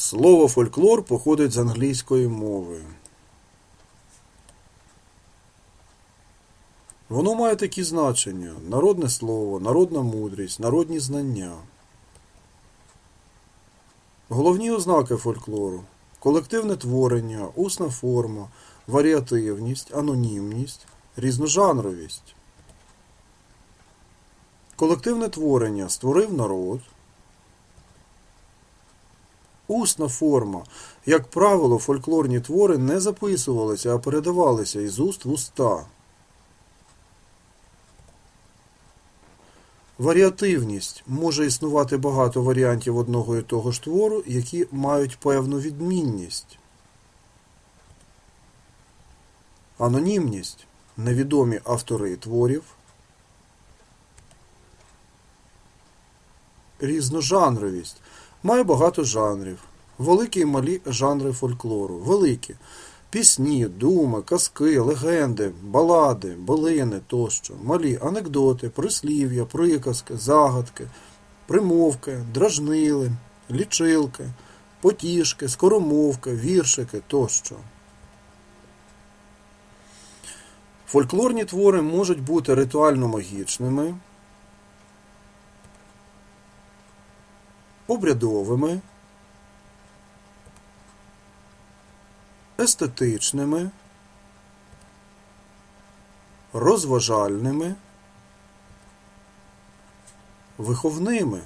Слово фольклор походить з англійської мови. Воно має такі значення: народне слово, народна мудрість, народні знання. Головні ознаки фольклору колективне творення, усна форма, варіативність, анонімність, різножанровість. Колективне творення створив народ. Усна форма. Як правило, фольклорні твори не записувалися, а передавалися із уст в уста. Варіативність може існувати багато варіантів одного і того ж твору, які мають певну відмінність. Анонімність невідомі автори творів. Різножанровість має багато жанрів. Великі і малі жанри фольклору. Великі пісні, думи, казки, легенди, балади, билини тощо. Малі анекдоти, прислів'я, приказки, загадки, примовки, дражнили, лічилки, потішки, скоромовки, віршики тощо. Фольклорні твори можуть бути ритуально-магічними, обрядовими, естетичними, розважальними, виховними.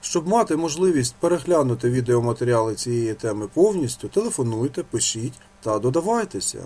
Щоб мати можливість переглянути відеоматеріали цієї теми повністю, телефонуйте, пишіть та додавайтеся.